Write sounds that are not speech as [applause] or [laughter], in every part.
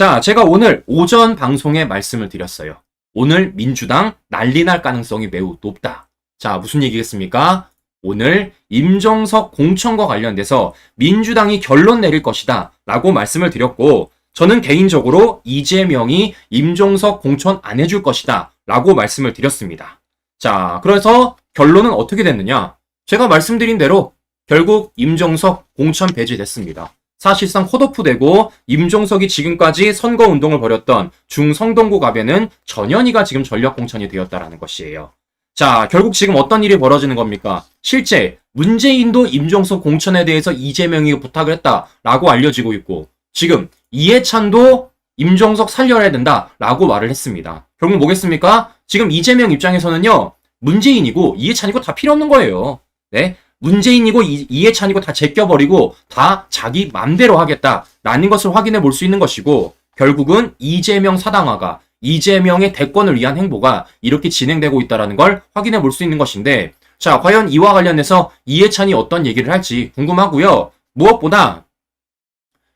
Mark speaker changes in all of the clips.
Speaker 1: 자, 제가 오늘 오전 방송에 말씀을 드렸어요. 오늘 민주당 난리 날 가능성이 매우 높다. 자, 무슨 얘기겠습니까? 오늘 임종석 공천과 관련돼서 민주당이 결론 내릴 것이다. 라고 말씀을 드렸고, 저는 개인적으로 이재명이 임종석 공천 안 해줄 것이다. 라고 말씀을 드렸습니다. 자, 그래서 결론은 어떻게 됐느냐? 제가 말씀드린 대로 결국 임종석 공천 배제됐습니다. 사실상 컷오프 되고 임종석이 지금까지 선거 운동을 벌였던 중성동구 갑에는 전현희가 지금 전략 공천이 되었다라는 것이에요. 자, 결국 지금 어떤 일이 벌어지는 겁니까? 실제 문재인도 임종석 공천에 대해서 이재명이 부탁을 했다라고 알려지고 있고 지금 이해찬도 임종석 살려야 된다라고 말을 했습니다. 결국 뭐겠습니까? 지금 이재명 입장에서는요. 문재인이고 이해찬이고 다 필요 없는 거예요. 네? 문재인이고 이, 이해찬이고 다 제껴버리고 다 자기 맘대로 하겠다라는 것을 확인해 볼 수 있는 것이고 결국은 이재명 사당화가 이재명의 대권을 위한 행보가 이렇게 진행되고 있다는 걸 확인해 볼 수 있는 것인데 자 과연 이와 관련해서 이해찬이 어떤 얘기를 할지 궁금하고요. 무엇보다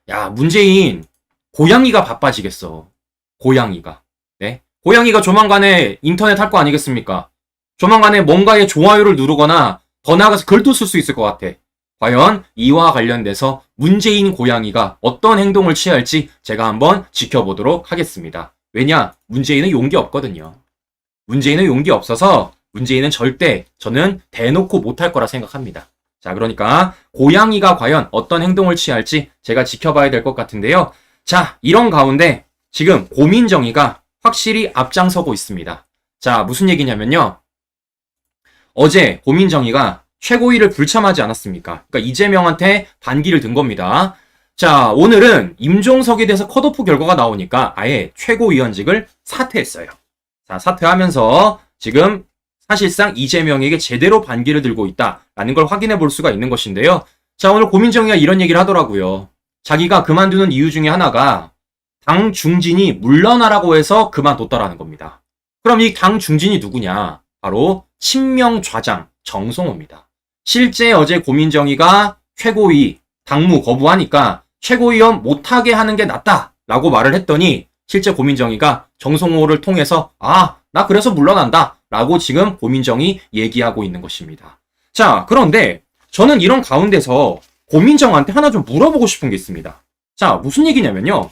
Speaker 1: 야 문재인 고양이가 바빠지겠어. 고양이가. 네? 고양이가 조만간에 인터넷 할 거 아니겠습니까? 조만간에 뭔가에 좋아요를 누르거나 더 나아가서 글도 쓸 수 있을 것 같아. 과연 이와 관련돼서 문재인 고양이가 어떤 행동을 취할지 제가 한번 지켜보도록 하겠습니다. 왜냐? 문재인은 용기 없거든요. 문재인은 용기 없어서 문재인은 절대 저는 대놓고 못할 거라 생각합니다. 자, 그러니까 고양이가 과연 어떤 행동을 취할지 제가 지켜봐야 될 것 같은데요. 자, 이런 가운데 지금 고민정의가 확실히 앞장서고 있습니다. 자, 무슨 얘기냐면요. 어제 고민정의가 최고위를 불참하지 않았습니까? 그러니까 이재명한테 반기를 든 겁니다. 자, 오늘은 임종석에 대해서 컷오프 결과가 나오니까 아예 최고위원직을 사퇴했어요. 자, 사퇴하면서 지금 사실상 이재명에게 제대로 반기를 들고 있다라는 걸 확인해 볼 수가 있는 것인데요. 자, 오늘 고민정의가 이런 얘기를 하더라고요. 자기가 그만두는 이유 중에 하나가 당 중진이 물러나라고 해서 그만뒀다라는 겁니다. 그럼 이 당 중진이 누구냐? 바로 친명 좌장 정성호입니다. 실제 어제 고민정의가 최고위 당무 거부하니까 최고위원 못하게 하는 게 낫다라고 말을 했더니 실제 고민정의가 정성호를 통해서 아, 나 그래서 물러난다 라고 지금 고민정이 얘기하고 있는 것입니다. 자, 그런데 저는 이런 가운데서 고민정한테 하나 좀 물어보고 싶은 게 있습니다. 자, 무슨 얘기냐면요.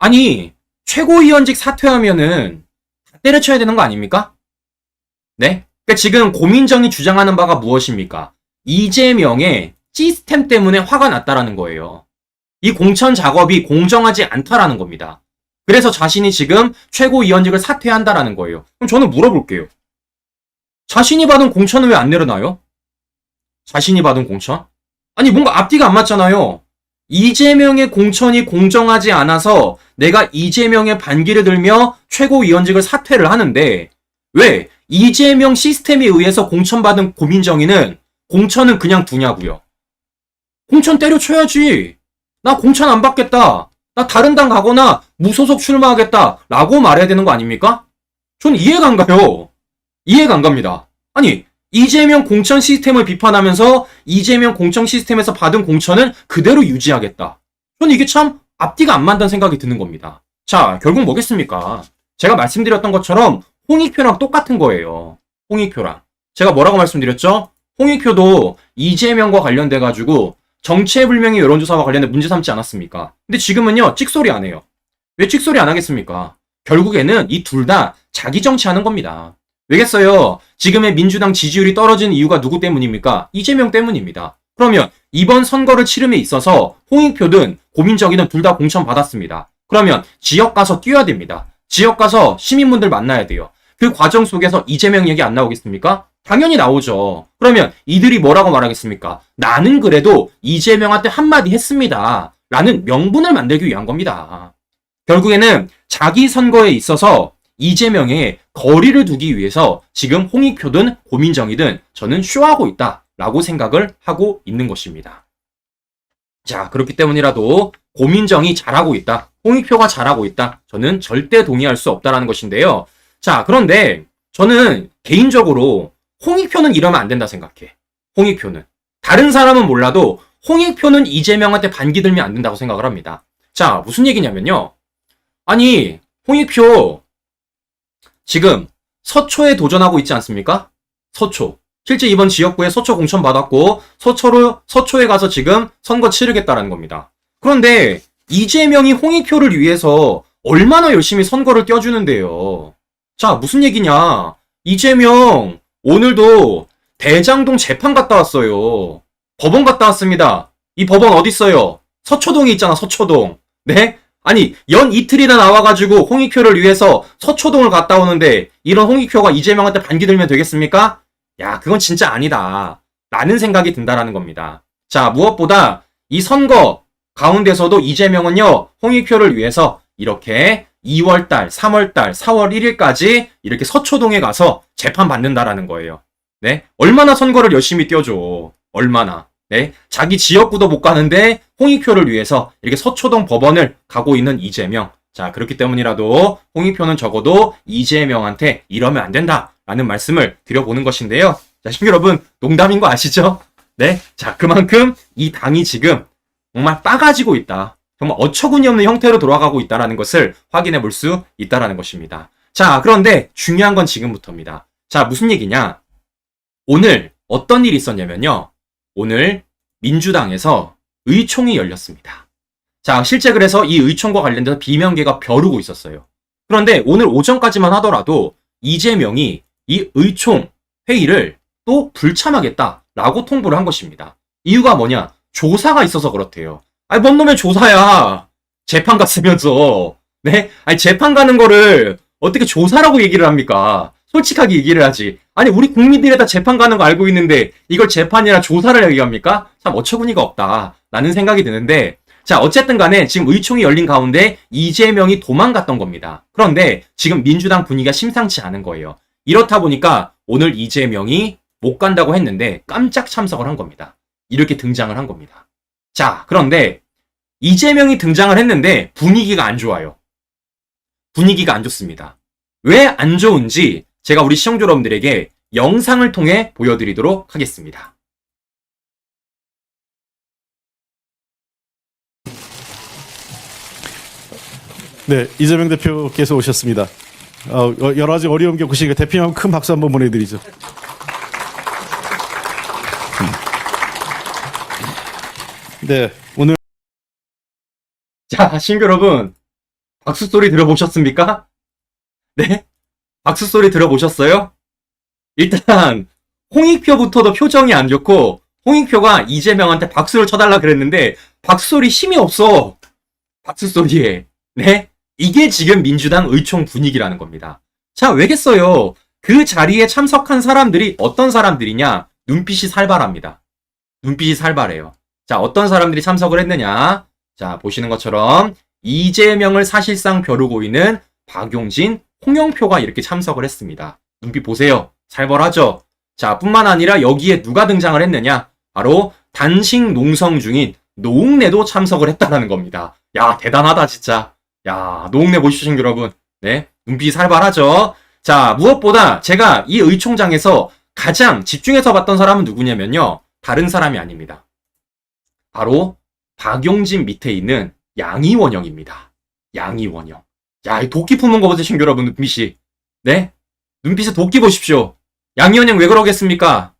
Speaker 1: 아니, 최고위원직 사퇴하면은 다 때려쳐야 되는 거 아닙니까? 네? 그러니까 지금 고민정이 주장하는 바가 무엇입니까? 이재명의 시스템 때문에 화가 났다라는 거예요. 이 공천 작업이 공정하지 않다라는 겁니다. 그래서 자신이 지금 최고위원직을 사퇴한다라는 거예요. 그럼 저는 물어볼게요. 자신이 받은 공천은 왜 안 내려놔요? 자신이 받은 공천? 아니 뭔가 앞뒤가 안 맞잖아요. 이재명의 공천이 공정하지 않아서 내가 이재명의 반기를 들며 최고위원직을 사퇴를 하는데 왜 이재명 시스템에 의해서 공천받은 고민정의는 공천은 그냥 두냐고요. 공천 때려쳐야지. 나 공천 안 받겠다. 나 다른 당 가거나 무소속 출마하겠다. 라고 말해야 되는 거 아닙니까? 전 이해가 안 가요. 이해가 안 갑니다. 아니, 이재명 공천 시스템을 비판하면서 이재명 공천 시스템에서 받은 공천은 그대로 유지하겠다. 전 이게 참 앞뒤가 안 맞다는 생각이 드는 겁니다. 자, 결국 뭐겠습니까? 제가 말씀드렸던 것처럼 홍익표랑 똑같은 거예요. 홍익표랑. 제가 뭐라고 말씀드렸죠? 홍익표도 이재명과 관련돼 가지고 정체불명의 여론조사와 관련해 문제 삼지 않았습니까? 근데 지금은요 찍소리 안 해요. 왜 찍소리 안 하겠습니까? 결국에는 이 둘 다 자기 정치하는 겁니다. 왜겠어요? 지금의 민주당 지지율이 떨어진 이유가 누구 때문입니까? 이재명 때문입니다. 그러면 이번 선거를 치름에 있어서 홍익표든 고민정이든 둘 다 공천 받았습니다. 그러면 지역 가서 뛰어야 됩니다. 지역 가서 시민분들 만나야 돼요. 그 과정 속에서 이재명 얘기 안 나오겠습니까? 당연히 나오죠. 그러면 이들이 뭐라고 말하겠습니까? 나는 그래도 이재명한테 한마디 했습니다. 라는 명분을 만들기 위한 겁니다. 결국에는 자기 선거에 있어서 이재명의 거리를 두기 위해서 지금 홍익표든 고민정이든 저는 쇼하고 있다. 라고 생각을 하고 있는 것입니다. 자, 그렇기 때문이라도 고민정이 잘하고 있다. 홍익표가 잘하고 있다. 저는 절대 동의할 수 없다라는 것인데요. 자, 그런데 저는 개인적으로 홍익표는 이러면 안 된다 생각해. 홍익표는. 다른 사람은 몰라도 홍익표는 이재명한테 반기 들면 안 된다고 생각을 합니다. 자, 무슨 얘기냐면요. 아니, 홍익표, 지금 서초에 도전하고 있지 않습니까? 서초. 실제 이번 지역구에 서초 공천 받았고, 서초로, 서초에 가서 지금 선거 치르겠다라는 겁니다. 그런데, 이재명이 홍익표를 위해서 얼마나 열심히 선거를 뛰어주는데요. 자, 무슨 얘기냐. 이재명, 오늘도 대장동 재판 갔다 왔어요. 법원 갔다 왔습니다. 이 법원 어딨어요? 서초동에 있잖아, 서초동. 네? 아니, 연 이틀이나 나와가지고 홍익표를 위해서 서초동을 갔다 오는데, 이런 홍익표가 이재명한테 반기 들면 되겠습니까? 야, 그건 진짜 아니다. 라는 생각이 든다라는 겁니다. 자, 무엇보다 이 선거 가운데서도 이재명은요, 홍익표를 위해서 이렇게 2월달, 3월달, 4월 1일까지 이렇게 서초동에 가서 재판 받는다라는 거예요. 네? 얼마나 선거를 열심히 뛰어줘. 얼마나. 네? 자기 지역구도 못 가는데 홍익표를 위해서 이렇게 서초동 법원을 가고 있는 이재명. 자, 그렇기 때문이라도 홍익표는 적어도 이재명한테 이러면 안 된다. 라는 말씀을 드려보는 것인데요. 자, 시청자 여러분, 농담인 거 아시죠? 네? 자, 그만큼 이 당이 지금 정말 빠가지고 있다. 정말 어처구니 없는 형태로 돌아가고 있다라는 것을 확인해 볼 수 있다라는 것입니다. 자, 그런데 중요한 건 지금부터입니다. 자, 무슨 얘기냐? 오늘 어떤 일이 있었냐면요. 오늘 민주당에서 의총이 열렸습니다. 자, 실제 그래서 이 의총과 관련돼서 비명계가 벼르고 있었어요. 그런데 오늘 오전까지만 하더라도 이재명이 이 의총 회의를 또 불참하겠다라고 통보를 한 것입니다. 이유가 뭐냐? 조사가 있어서 그렇대요. 아니, 뭔 놈의 조사야. 재판 갔으면서. 네? 아니, 재판 가는 거를 어떻게 조사라고 얘기를 합니까? 솔직하게 얘기를 하지. 아니, 우리 국민들이 다 재판 가는 거 알고 있는데, 이걸 재판이라 조사를 얘기합니까? 참 어처구니가 없다. 라는 생각이 드는데, 자, 어쨌든 간에 지금 의총이 열린 가운데 이재명이 도망갔던 겁니다. 그런데 지금 민주당 분위기가 심상치 않은 거예요. 이렇다 보니까 오늘 이재명이 못 간다고 했는데 깜짝 참석을 한 겁니다. 이렇게 등장을 한 겁니다. 자, 그런데 이재명이 등장을 했는데 분위기가 안 좋아요. 분위기가 안 좋습니다. 왜 안 좋은지 제가 우리 시청자 여러분들에게 영상을 통해 보여드리도록 하겠습니다.
Speaker 2: 네, 이재명 대표께서 오셨습니다. 어, 어, 여러 가지 어려움 겪으시니까 대표님 큰 박수 한번 보내드리죠. 음. 네, 오늘
Speaker 1: 자, 신규 여러분, 박수 소리 들어보셨습니까? 네? 박수 소리 들어보셨어요? 일단, 홍익표부터도 표정이 안 좋고, 홍익표가 이재명한테 박수를 쳐달라 그랬는데, 박수 소리 힘이 없어. 박수 소리에. 네? 이게 지금 민주당 의총 분위기라는 겁니다. 자, 왜겠어요? 그 자리에 참석한 사람들이 어떤 사람들이냐? 눈빛이 살벌합니다. 눈빛이 살벌해요. 자, 어떤 사람들이 참석을 했느냐? 자, 보시는 것처럼 이재명을 사실상 벼르고 있는 박용진, 홍영표가 이렇게 참석을 했습니다. 눈빛 보세요. 살벌하죠? 자, 뿐만 아니라 여기에 누가 등장을 했느냐? 바로 단식 농성 중인 노웅래도 참석을 했다는 겁니다. 야, 대단하다, 진짜. 야, 노웅래 보십시오, 여러분. 네, 눈빛이 살벌하죠? 자, 무엇보다 제가 이 의총장에서 가장 집중해서 봤던 사람은 누구냐면요. 다른 사람이 아닙니다. 바로 박용진 밑에 있는 양이원영입니다. 양이원영. 야, 이 도끼 품은 거 보세요, 여러분, 눈빛이. 네? 눈빛에 도끼 보십시오. 양이원영 왜 그러겠습니까?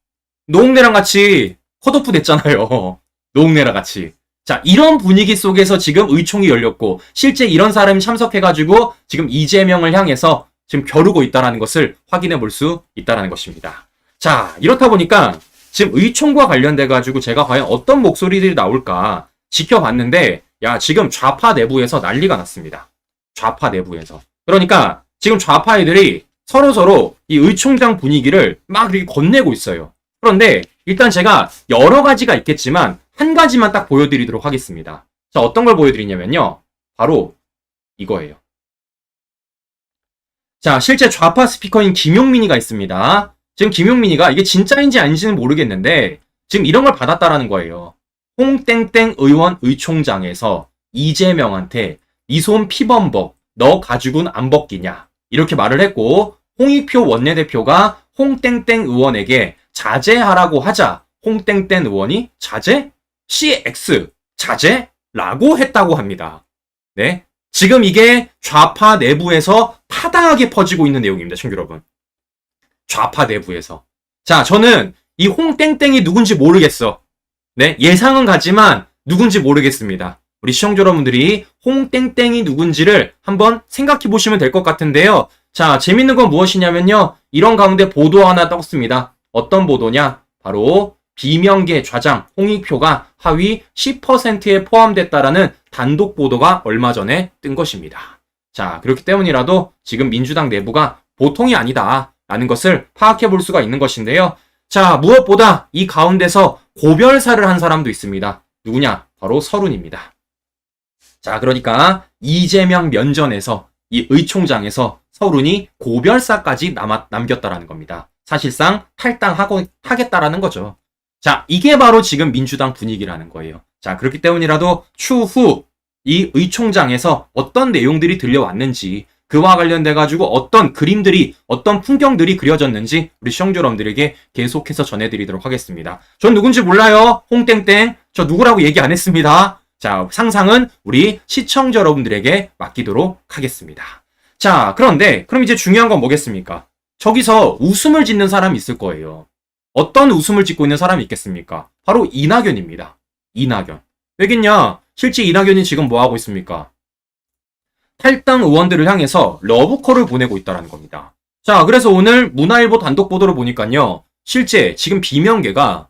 Speaker 1: 노웅래랑 같이 컷오프 됐잖아요. [laughs] 노웅래랑 같이. 자, 이런 분위기 속에서 지금 의총이 열렸고, 실제 이런 사람이 참석해가지고, 지금 이재명을 향해서 지금 겨루고 있다는 것을 확인해 볼 수 있다는 것입니다. 자, 이렇다 보니까, 지금 의총과 관련돼 가지고 제가 과연 어떤 목소리들이 나올까 지켜봤는데, 야, 지금 좌파 내부에서 난리가 났습니다. 좌파 내부에서. 그러니까, 지금 좌파 애들이 서로 서로 이 의총장 분위기를 막 이렇게 건네고 있어요. 그런데, 일단 제가 여러 가지가 있겠지만, 한 가지만 딱 보여드리도록 하겠습니다. 자, 어떤 걸 보여드리냐면요. 바로 이거예요. 자, 실제 좌파 스피커인 김용민이가 있습니다. 지금 김용민이가 이게 진짜인지 아닌지는 모르겠는데, 지금 이런 걸 받았다라는 거예요. 홍땡땡 의원 의총장에서 이재명한테 이손 피범벅, 너 가죽은 안 벗기냐. 이렇게 말을 했고, 홍익표 원내대표가 홍땡땡 의원에게 자제하라고 하자, 홍땡땡 의원이 자제? CX, 자제? 라고 했다고 합니다. 네. 지금 이게 좌파 내부에서 타당하게 퍼지고 있는 내용입니다, 친구 여러분. 좌파 내부에서. 자, 저는 이 홍땡땡이 누군지 모르겠어. 네, 예상은 가지만 누군지 모르겠습니다. 우리 시청자 여러분들이 홍땡땡이 누군지를 한번 생각해 보시면 될 것 같은데요. 자, 재밌는 건 무엇이냐면요. 이런 가운데 보도 하나 떴습니다. 어떤 보도냐? 바로 비명계 좌장 홍익표가 하위 10%에 포함됐다라는 단독 보도가 얼마 전에 뜬 것입니다. 자, 그렇기 때문이라도 지금 민주당 내부가 보통이 아니다 라는 것을 파악해 볼 수가 있는 것인데요. 자, 무엇보다 이 가운데서 고별사를 한 사람도 있습니다. 누구냐? 바로 서른입니다. 자, 그러니까 이재명 면전에서 이 의총장에서 서른이 고별사까지 남았, 남겼다라는 겁니다. 사실상 탈당하고 하겠다라는 거죠. 자, 이게 바로 지금 민주당 분위기라는 거예요. 자, 그렇기 때문이라도 추후 이 의총장에서 어떤 내용들이 들려왔는지 그와 관련돼 가지고 어떤 그림들이 어떤 풍경들이 그려졌는지 우리 시청자 여러분들에게 계속해서 전해드리도록 하겠습니다. 전 누군지 몰라요. 홍땡땡. 저 누구라고 얘기 안 했습니다. 자, 상상은 우리 시청자 여러분들에게 맡기도록 하겠습니다. 자, 그런데 그럼 이제 중요한 건 뭐겠습니까? 저기서 웃음을 짓는 사람이 있을 거예요. 어떤 웃음을 짓고 있는 사람이 있겠습니까? 바로 이낙연입니다. 이낙연. 왜겠냐? 실제 이낙연이 지금 뭐 하고 있습니까? 탈당 의원들을 향해서 러브콜을 보내고 있다는 겁니다. 자, 그래서 오늘 문화일보 단독 보도를 보니까요. 실제 지금 비명계가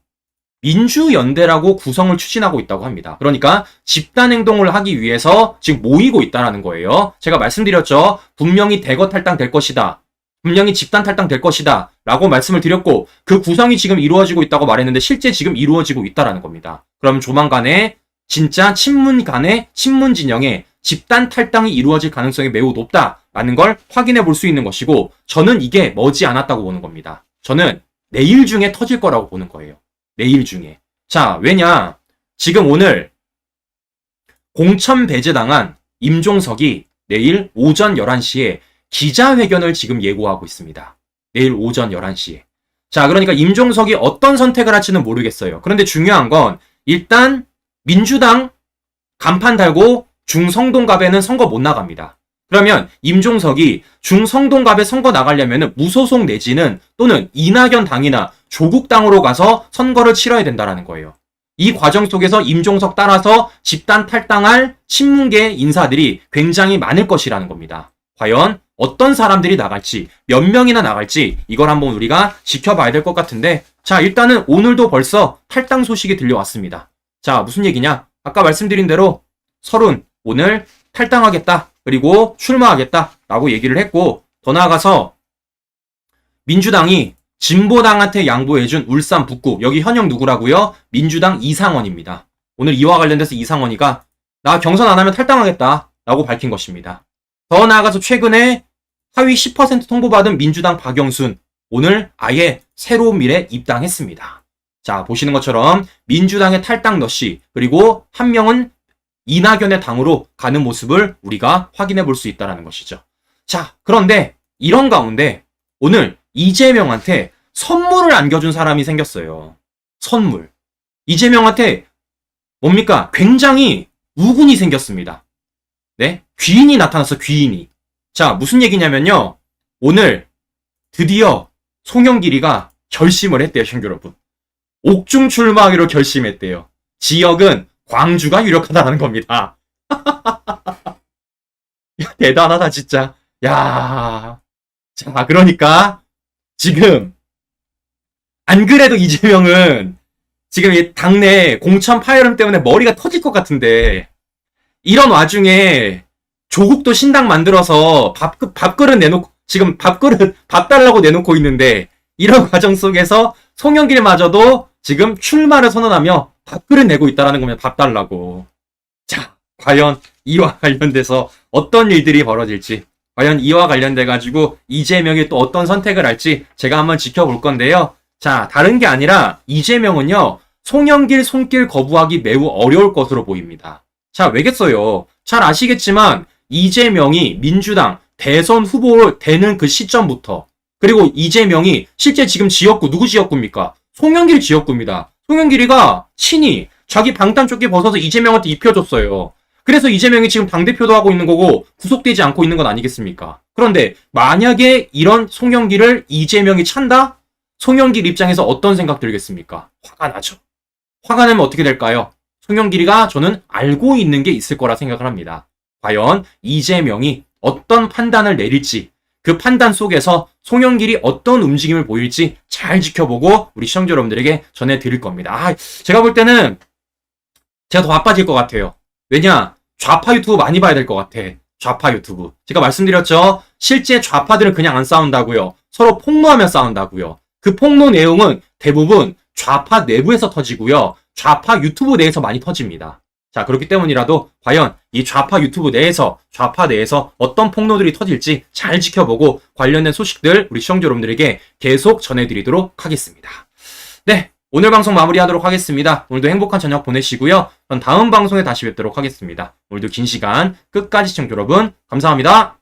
Speaker 1: 민주연대라고 구성을 추진하고 있다고 합니다. 그러니까 집단 행동을 하기 위해서 지금 모이고 있다는 거예요. 제가 말씀드렸죠. 분명히 대거 탈당 될 것이다. 분명히 집단 탈당 될 것이다. 라고 말씀을 드렸고 그 구성이 지금 이루어지고 있다고 말했는데 실제 지금 이루어지고 있다라는 겁니다. 그럼 조만간에 진짜 친문 간의 친문 진영의 집단 탈당이 이루어질 가능성이 매우 높다라는 걸 확인해 볼 수 있는 것이고 저는 이게 머지 않았다고 보는 겁니다. 저는 내일 중에 터질 거라고 보는 거예요. 내일 중에. 자, 왜냐? 지금 오늘 공천 배제당한 임종석이 내일 오전 11시에 기자회견을 지금 예고하고 있습니다. 내일 오전 11시에. 자, 그러니까 임종석이 어떤 선택을 할지는 모르겠어요. 그런데 중요한 건 일단 민주당 간판 달고 중성동갑에는 선거 못 나갑니다. 그러면 임종석이 중성동갑에 선거 나가려면 무소속 내지는 또는 이낙연 당이나 조국 당으로 가서 선거를 치러야 된다라는 거예요. 이 과정 속에서 임종석 따라서 집단 탈당할 친문계 인사들이 굉장히 많을 것이라는 겁니다. 과연 어떤 사람들이 나갈지, 몇 명이나 나갈지 이걸 한번 우리가 지켜봐야 될 것 같은데 자, 일단은 오늘도 벌써 탈당 소식이 들려왔습니다. 자, 무슨 얘기냐? 아까 말씀드린 대로 서른 오늘 탈당하겠다. 그리고 출마하겠다. 라고 얘기를 했고 더 나아가서 민주당이 진보당한테 양보해준 울산 북구 여기 현역 누구라고요? 민주당 이상원입니다. 오늘 이와 관련돼서 이상원이가 나 경선 안 하면 탈당하겠다. 라고 밝힌 것입니다. 더 나아가서 최근에 하위 10% 통보받은 민주당 박영순 오늘 아예 새로운 밀에 입당했습니다. 자, 보시는 것처럼 민주당의 탈당 너씨 그리고 한 명은 이낙연의 당으로 가는 모습을 우리가 확인해 볼 수 있다는 것이죠. 자, 그런데 이런 가운데 오늘 이재명한테 선물을 안겨준 사람이 생겼어요. 선물. 이재명한테 뭡니까? 굉장히 우군이 생겼습니다. 네? 귀인이 나타났어, 귀인이. 자, 무슨 얘기냐면요. 오늘 드디어 송영길이가 결심을 했대요, 형 여러분. 옥중 출마하기로 결심했대요. 지역은 광주가 유력하다는 겁니다. 야, [laughs] 대단하다, 진짜. 야. 자, 그러니까, 지금, 안 그래도 이재명은 지금 이 당내 공천 파열음 때문에 머리가 터질 것 같은데, 이런 와중에 조국도 신당 만들어서 밥, 밥그릇 내놓고, 지금 밥그릇, 밥 달라고 내놓고 있는데, 이런 [laughs] 과정 속에서 송영길마저도 지금 출마를 선언하며 밥그릇 내고 있다라는 겁니다. 밥 달라고. 자, 과연 이와 관련돼서 어떤 일들이 벌어질지, 과연 이와 관련돼 가지고 이재명이 또 어떤 선택을 할지 제가 한번 지켜볼 건데요. 자, 다른 게 아니라 이재명은요. 송영길 손길 거부하기 매우 어려울 것으로 보입니다. 자, 왜겠어요? 잘 아시겠지만 이재명이 민주당 대선 후보를 되는 그 시점부터 그리고 이재명이 실제 지금 지역구 누구 지역구입니까? 송영길 지역구입니다. 송영길이가 친히 자기 방탄 조끼 벗어서 이재명한테 입혀줬어요. 그래서 이재명이 지금 당대표도 하고 있는 거고 구속되지 않고 있는 건 아니겠습니까? 그런데 만약에 이런 송영기를 이재명이 찬다? 송영길 입장에서 어떤 생각 들겠습니까? 화가 나죠. 화가 나면 어떻게 될까요? 송영길이가 저는 알고 있는 게 있을 거라 생각을 합니다. 과연 이재명이 어떤 판단을 내릴지 그 판단 속에서 송영길이 어떤 움직임을 보일지 잘 지켜보고 우리 시청자 여러분들에게 전해드릴 겁니다. 아, 제가 볼 때는 제가 더 바빠질 것 같아요. 왜냐? 좌파 유튜브 많이 봐야 될 것 같아. 좌파 유튜브. 제가 말씀드렸죠? 실제 좌파들은 그냥 안 싸운다고요. 서로 폭로하며 싸운다고요. 그 폭로 내용은 대부분 좌파 내부에서 터지고요. 좌파 유튜브 내에서 많이 터집니다. 자, 그렇기 때문이라도 과연 이 좌파 유튜브 내에서 좌파 내에서 어떤 폭로들이 터질지 잘 지켜보고 관련된 소식들 우리 시청자 여러분들에게 계속 전해드리도록 하겠습니다. 네, 오늘 방송 마무리하도록 하겠습니다. 오늘도 행복한 저녁 보내시고요. 전 다음 방송에 다시 뵙도록 하겠습니다. 오늘도 긴 시간 끝까지 시청자 여러분 감사합니다.